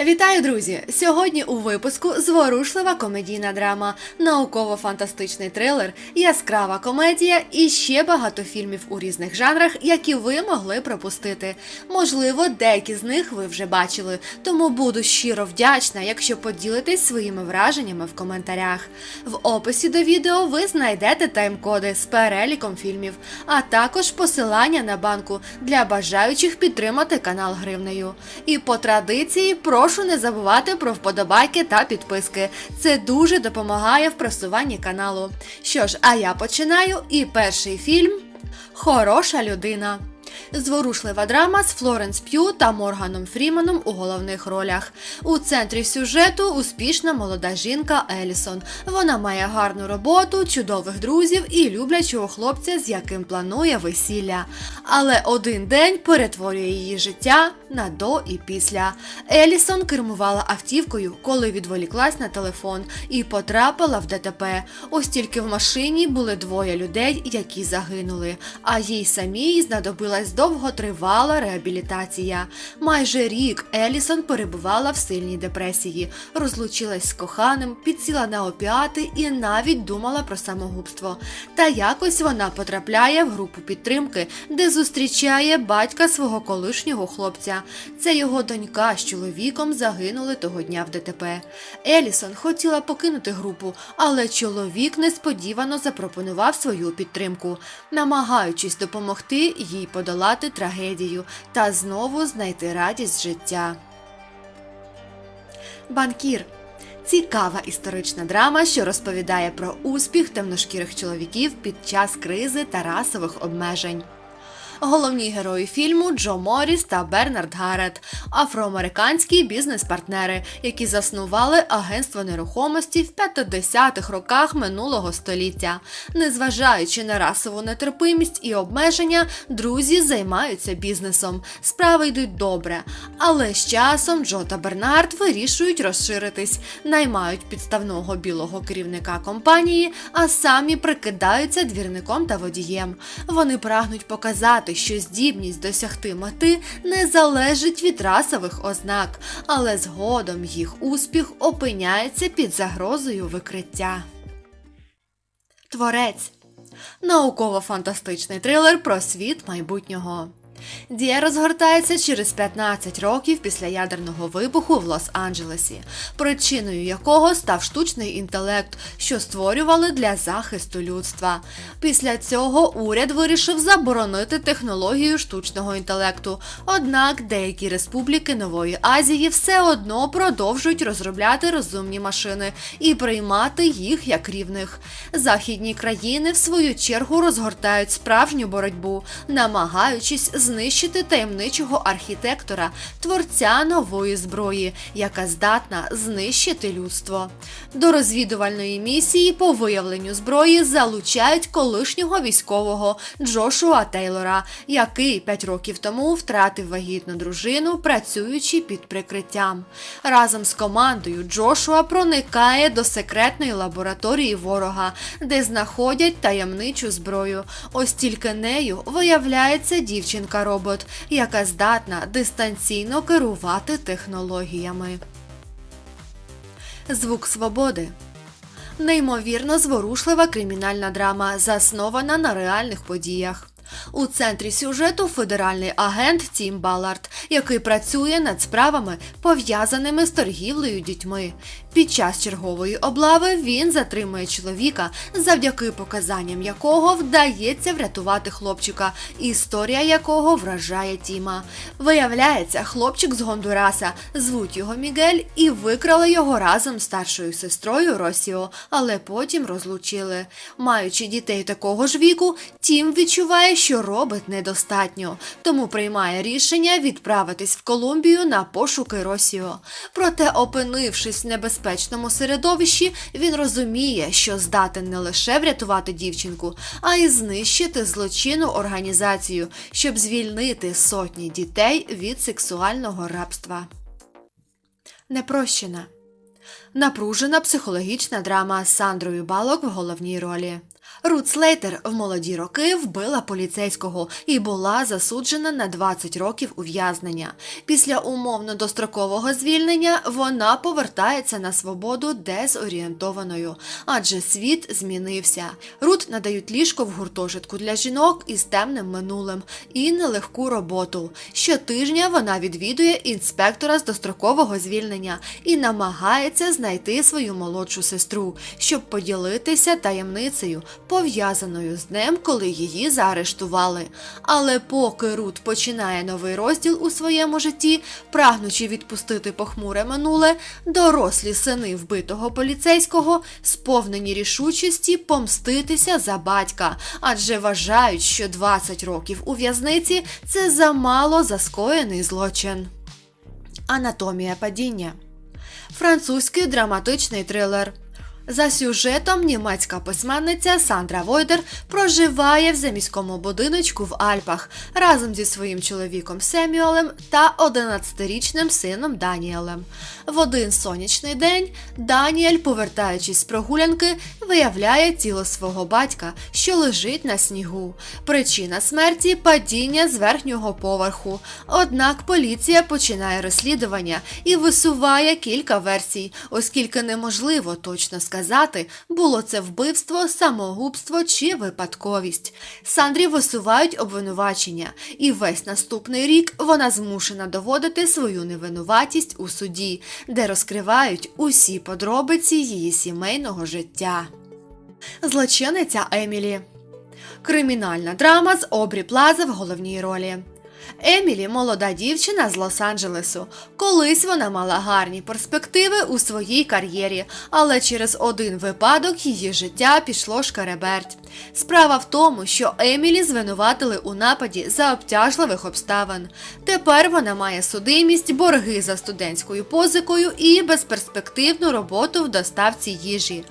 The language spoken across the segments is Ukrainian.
Вітаю, друзі! Сьогодні у випуску зворушлива комедійна драма, науково-фантастичний трилер, яскрава комедія і ще багато фільмів у різних жанрах, які ви могли пропустити. Можливо, деякі з них ви вже бачили, тому буду щиро вдячна, якщо поділитесь своїми враженнями в коментарях. В описі до відео ви знайдете тайм-коди з переліком фільмів, а також посилання на банку для бажаючих підтримати канал гривнею. І по традиції прошу не забувати про вподобайки та підписки. Це дуже допомагає в просуванні каналу. Що ж, а я починаю. І перший фільм Хороша людина. Зворушлива драма з Флоренс П'ю та Морганом Фріманом у головних ролях. У центрі сюжету успішна молода жінка Елісон. Вона має гарну роботу, чудових друзів і люблячого хлопця, з яким планує весілля. Але один день перетворює її життя на до і після. Елісон кермувала автівкою, коли відволіклась на телефон і потрапила в ДТП. Ось тільки в машині були двоє людей, які загинули, а їй самій знадобилась довготривала реабілітація. Майже рік Елісон перебувала в сильній депресії, розлучилась з коханим, підсіла на опіати і навіть думала про самогубство. Та якось вона потрапляє в групу підтримки, де зустрічає батька свого колишнього хлопця. Це його донька з чоловіком загинули того дня в ДТП. Елісон хотіла покинути групу, але чоловік несподівано запропонував свою підтримку, намагаючись допомогти їй подолати трагедію та знову знайти радість життя. Банкір цікава історична драма, що розповідає про успіх темношкірих чоловіків під час кризи та расових обмежень. Головні герої фільму Джо Моріс та Бернард Гаррет, афроамериканські бізнес-партнери, які заснували агентство нерухомості в 50-х роках минулого століття. Незважаючи на расову нетерпимість і обмеження, друзі займаються бізнесом. Справи йдуть добре. Але з часом Джо та Бернард вирішують розширитись, наймають підставного білого керівника компанії, а самі прикидаються двірником та водієм. Вони прагнуть показати що здібність досягти мети не залежить від расових ознак, але згодом їх успіх опиняється під загрозою викриття. Творець науково-фантастичний трилер про світ майбутнього. Дія розгортається через 15 років після ядерного вибуху в Лос-Анджелесі, причиною якого став штучний інтелект, що створювали для захисту людства. Після цього уряд вирішив заборонити технологію штучного інтелекту. Однак деякі республіки Нової Азії все одно продовжують розробляти розумні машини і приймати їх як рівних. Західні країни, в свою чергу, розгортають справжню боротьбу, намагаючись знищити таємничого архітектора, творця нової зброї, яка здатна знищити людство. До розвідувальної місії по виявленню зброї залучають колишнього військового Джошуа Тейлора, який п'ять років тому втратив вагітну дружину, працюючи під прикриттям. Разом з командою Джошуа проникає до секретної лабораторії ворога, де знаходять таємничу зброю. Ось тільки нею виявляється дівчинка робот, яка здатна дистанційно керувати технологіями. Звук свободи. Неймовірно зворушлива кримінальна драма, заснована на реальних подіях. У центрі сюжету федеральний агент Тім Балард, який працює над справами, пов'язаними з торгівлею дітьми. Під час чергової облави він затримує чоловіка, завдяки показанням якого вдається врятувати хлопчика, історія якого вражає Тіма. Виявляється, хлопчик з Гондураса, звуть його Мігель, і викрали його разом з старшою сестрою Росіо, але потім розлучили. Маючи дітей такого ж віку, Тім відчуває, що робить недостатньо, тому приймає рішення відправитись в Колумбію на пошуки Росіо. Проте, опинившись в небезпечному середовищі, він розуміє, що здатен не лише врятувати дівчинку, а й знищити злочинну організацію, щоб звільнити сотні дітей від сексуального рабства. Непрощена. Напружена психологічна драма з Сандрою Балок в головній ролі. Рут Слейтер в молоді роки вбила поліцейського і була засуджена на 20 років ув'язнення. Після умовно дострокового звільнення вона повертається на свободу дезорієнтованою, адже світ змінився. Рут надають ліжко в гуртожитку для жінок із темним минулим і нелегку роботу. Щотижня вона відвідує інспектора з дострокового звільнення і намагається знайти свою молодшу сестру, щоб поділитися таємницею, пов'язаною з днем, коли її заарештували. Але поки Рут починає новий розділ у своєму житті, прагнучи відпустити похмуре минуле, дорослі сини вбитого поліцейського сповнені рішучості помститися за батька, адже вважають, що 20 років у в'язниці це замало за скоєний злочин. Анатомія падіння. Французький драматичний трилер. За сюжетом німецька письменниця Сандра Войдер проживає в заміському будиночку в Альпах разом зі своїм чоловіком Семюелем та 11-річним сином Даніелем. В один сонячний день Даніель, повертаючись з прогулянки, виявляє тіло свого батька, що лежить на снігу. Причина смерті падіння з верхнього поверху. Однак поліція починає розслідування і висуває кілька версій, оскільки неможливо точно сказати сказати, було це вбивство, самогубство чи випадковість. Сандрі висувають обвинувачення, і весь наступний рік вона змушена доводити свою невинуватість у суді, де розкривають усі подробиці її сімейного життя. Злочинниця Емілі. Кримінальна драма з Обрі Плаза в головній ролі. Емілі молода дівчина з Лос-Анджелесу. Колись вона мала гарні перспективи у своїй кар'єрі, але через один випадок її життя пішло шкареберть. Справа в тому, що Емілі звинуватили у нападі за обтяжливих обставин. Тепер вона має судимість, борги за студентською позикою і безперспективну роботу в доставці їжі.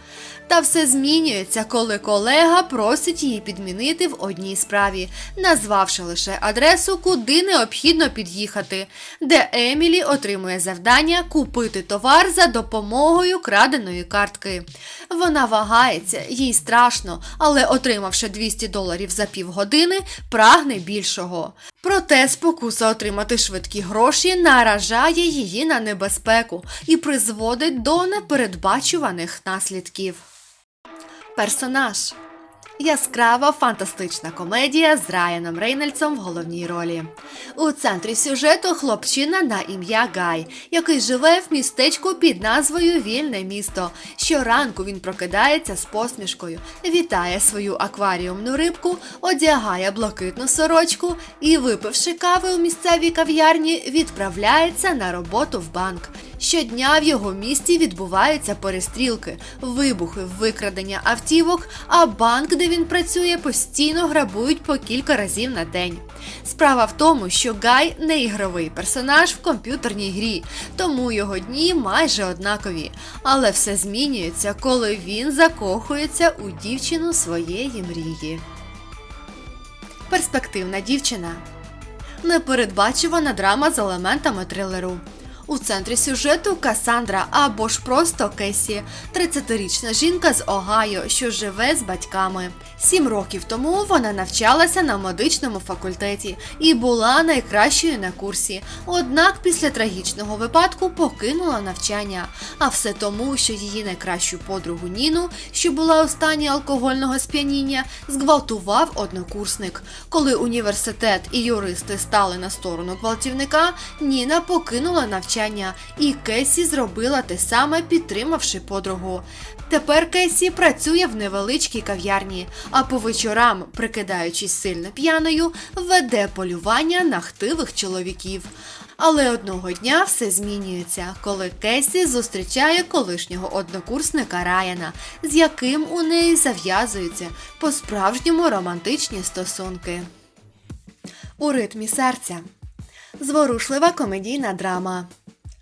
Та все змінюється, коли колега просить її підмінити в одній справі, назвавши лише адресу, куди необхідно під'їхати, де Емілі отримує завдання купити товар за допомогою краденої картки. Вона вагається, їй страшно, але, отримавши 200 доларів за півгодини, прагне більшого. Проте спокуса отримати швидкі гроші наражає її на небезпеку і призводить до непередбачуваних наслідків. Персонаж Яскрава фантастична комедія з Райаном Рейнольдсом в головній ролі. У центрі сюжету хлопчина на ім'я Гай, який живе в містечку під назвою Вільне місто. Щоранку він прокидається з посмішкою, вітає свою акваріумну рибку, одягає блакитну сорочку і, випивши кави у місцевій кав'ярні, відправляється на роботу в банк. Щодня в його місті відбуваються перестрілки, вибухи, викрадення автівок, а банк, де він працює, постійно грабують по кілька разів на день. Справа в тому, що Гай не ігровий персонаж в комп'ютерній грі, тому його дні майже однакові. Але все змінюється, коли він закохується у дівчину своєї мрії. Перспективна дівчина непередбачувана драма з елементами трилеру. У центрі сюжету Касандра або ж просто Кесі, 30-річна жінка з Огайо, що живе з батьками. Сім років тому вона навчалася на медичному факультеті і була найкращою на курсі. Однак після трагічного випадку покинула навчання. А все тому, що її найкращу подругу Ніну, що була у стані алкогольного сп'яніння, зґвалтував однокурсник. Коли університет і юристи стали на сторону гвалтівника, Ніна покинула навчання, і Кесі зробила те саме, підтримавши подругу. Тепер Кесі працює в невеличкій кав'ярні, а по вечорам, прикидаючись сильно п'яною, веде полювання на хтивих чоловіків. Але одного дня все змінюється, коли Кесі зустрічає колишнього однокурсника Райана, з яким у неї зав'язуються по-справжньому романтичні стосунки. У ритмі серця. Зворушлива комедійна драма.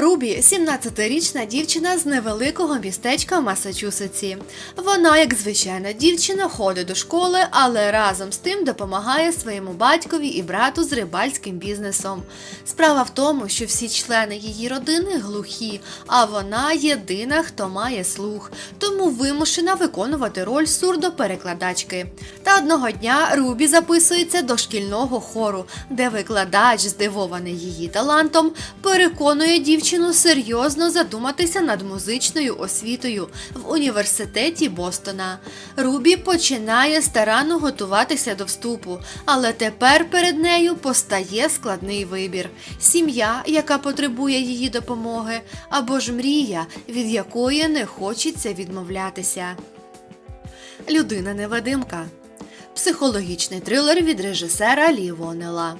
Рубі 17-річна дівчина з невеликого містечка в Масачусетсі. Вона, як звичайна дівчина, ходить до школи, але разом з тим допомагає своєму батькові і брату з рибальським бізнесом. Справа в тому, що всі члени її родини глухі, а вона єдина, хто має слух, тому вимушена виконувати роль сурдоперекладачки. Та одного дня Рубі записується до шкільного хору, де викладач, здивований її талантом, переконує дівчину серйозно задуматися над музичною освітою в університеті Бостона. Рубі починає старанно готуватися до вступу, але тепер перед нею постає складний вибір: сім'я, яка потребує її допомоги, або ж мрія, від якої не хочеться відмовлятися. Людина невидимка. Психологічний трилер від режисера Лі Вонела.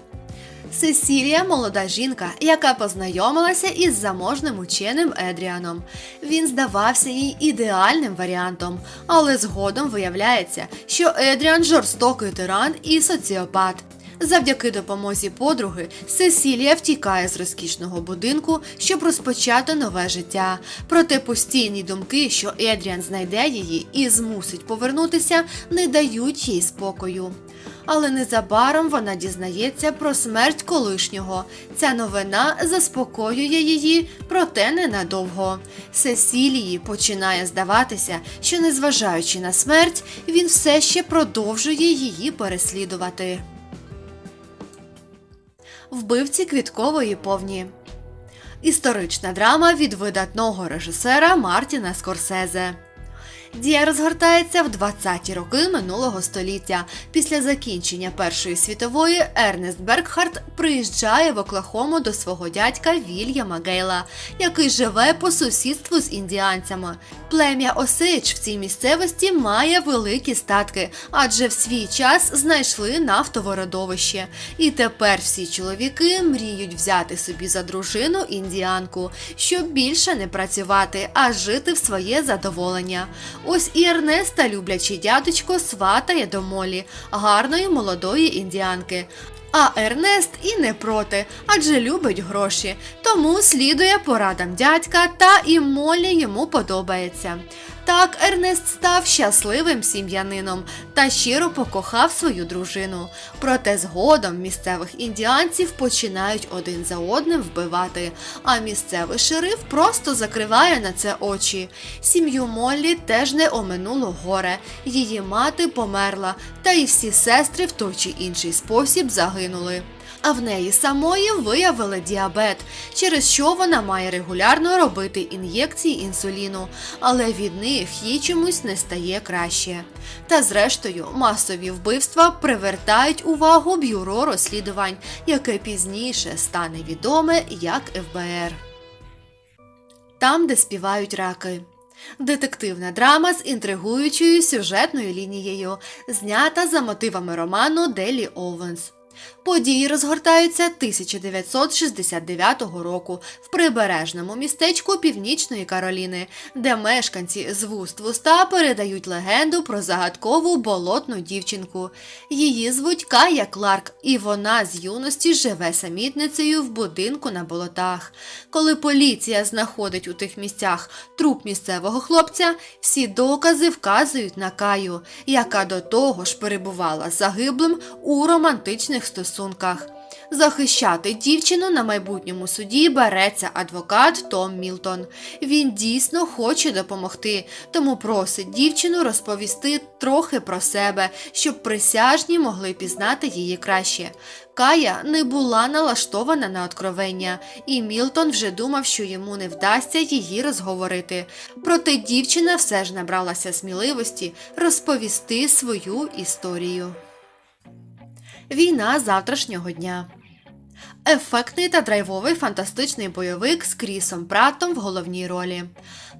Сесілія молода жінка, яка познайомилася із заможним ученим Едріаном. Він здавався їй ідеальним варіантом, але згодом виявляється, що Едріан жорстокий тиран і соціопат. Завдяки допомозі подруги Сесілія втікає з розкішного будинку, щоб розпочати нове життя. Проте постійні думки, що Едріан знайде її і змусить повернутися, не дають їй спокою. Але незабаром вона дізнається про смерть колишнього. Ця новина заспокоює її, проте ненадовго. Сесілії починає здаватися, що, незважаючи на смерть, він все ще продовжує її переслідувати. Вбивці квіткової повні. Історична драма від видатного режисера Мартіна Скорсезе. Дія розгортається в 20-ті роки минулого століття. Після закінчення Першої світової Ернест Бергхарт приїжджає в Оклахому до свого дядька Вільяма Гейла, який живе по сусідству з індіанцями. Плем'я Осич в цій місцевості має великі статки, адже в свій час знайшли нафтове родовище. І тепер всі чоловіки мріють взяти собі за дружину індіанку, щоб більше не працювати, а жити в своє задоволення. Ось і Ернеста, люблячий дядечко, сватає до Молі, гарної молодої індіанки. А Ернест і не проти, адже любить гроші, тому слідує порадам дядька, та і Молі йому подобається. Так Ернест став щасливим сім'янином та щиро покохав свою дружину. Проте згодом місцевих індіанців починають один за одним вбивати, а місцевий шериф просто закриває на це очі. Сім'ю Моллі теж не оминуло горе. Її мати померла, та й всі сестри в той чи інший спосіб загинули а в неї самої виявили діабет, через що вона має регулярно робити ін'єкції інсуліну, але від них їй чомусь не стає краще. Та зрештою, масові вбивства привертають увагу бюро розслідувань, яке пізніше стане відоме як ФБР. Там, де співають раки. Детективна драма з інтригуючою сюжетною лінією, знята за мотивами роману Делі Оуенс. Події розгортаються 1969 року в прибережному містечку Північної Кароліни, де мешканці з вуст в уста передають легенду про загадкову болотну дівчинку. Її звуть Кая Кларк, і вона з юності живе самітницею в будинку на болотах. Коли поліція знаходить у тих місцях труп місцевого хлопця, всі докази вказують на Каю, яка до того ж перебувала загиблим у романтичних стосунках. Захищати дівчину на майбутньому суді береться адвокат Том Мілтон. Він дійсно хоче допомогти, тому просить дівчину розповісти трохи про себе, щоб присяжні могли пізнати її краще. Кая не була налаштована на откровення, і Мілтон вже думав, що йому не вдасться її розговорити. Проте дівчина все ж набралася сміливості розповісти свою історію. Війна завтрашнього дня. Ефектний та драйвовий фантастичний бойовик з Крісом Праттом в головній ролі.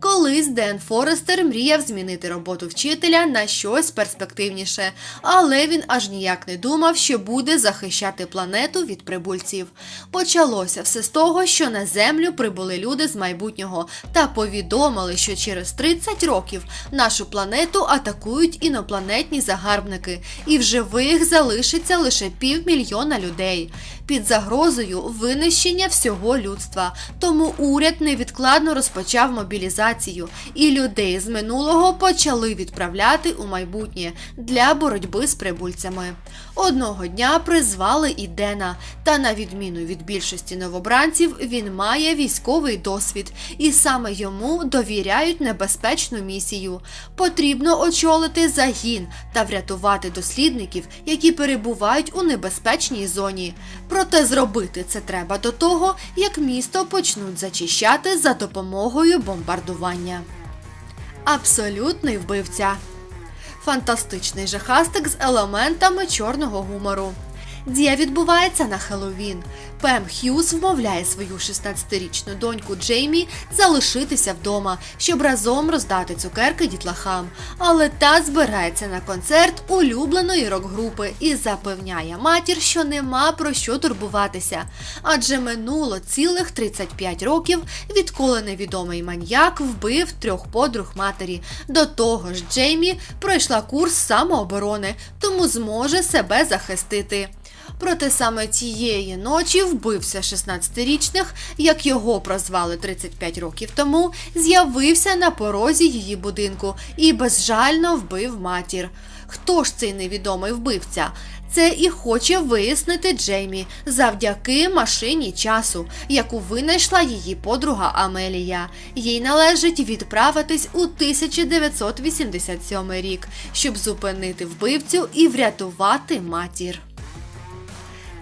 Колись Ден Форестер мріяв змінити роботу вчителя на щось перспективніше, але він аж ніяк не думав, що буде захищати планету від прибульців. Почалося все з того, що на землю прибули люди з майбутнього та повідомили, що через 30 років нашу планету атакують інопланетні загарбники, і в живих залишиться лише півмільйона людей. Під загрозою винищення всього людства. Тому уряд невідкладно розпочав мобілізацію, і людей з минулого почали відправляти у майбутнє для боротьби з прибульцями. Одного дня призвали і Дена, та на відміну від більшості новобранців, він має військовий досвід, і саме йому довіряють небезпечну місію. Потрібно очолити загін та врятувати дослідників, які перебувають у небезпечній зоні. Проте зробити це треба до того, як місто почнуть зачищати за допомогою бомбардування. Абсолютний вбивця. Фантастичний жахастик з елементами чорного гумору. Дія відбувається на Хеллоуін. Пем Х'юз вмовляє свою 16-річну доньку Джеймі залишитися вдома, щоб разом роздати цукерки дітлахам. Але та збирається на концерт улюбленої рок-групи і запевняє матір, що нема про що турбуватися. Адже минуло цілих 35 років, відколи невідомий маньяк вбив трьох подруг матері. До того ж, Джеймі пройшла курс самооборони, тому зможе себе захистити. Проте саме тієї ночі вбився 16-річних, як його прозвали 35 років тому, з'явився на порозі її будинку і безжально вбив матір. Хто ж цей невідомий вбивця? Це і хоче вияснити Джеймі завдяки машині часу, яку винайшла її подруга Амелія. Їй належить відправитись у 1987 рік, щоб зупинити вбивцю і врятувати матір.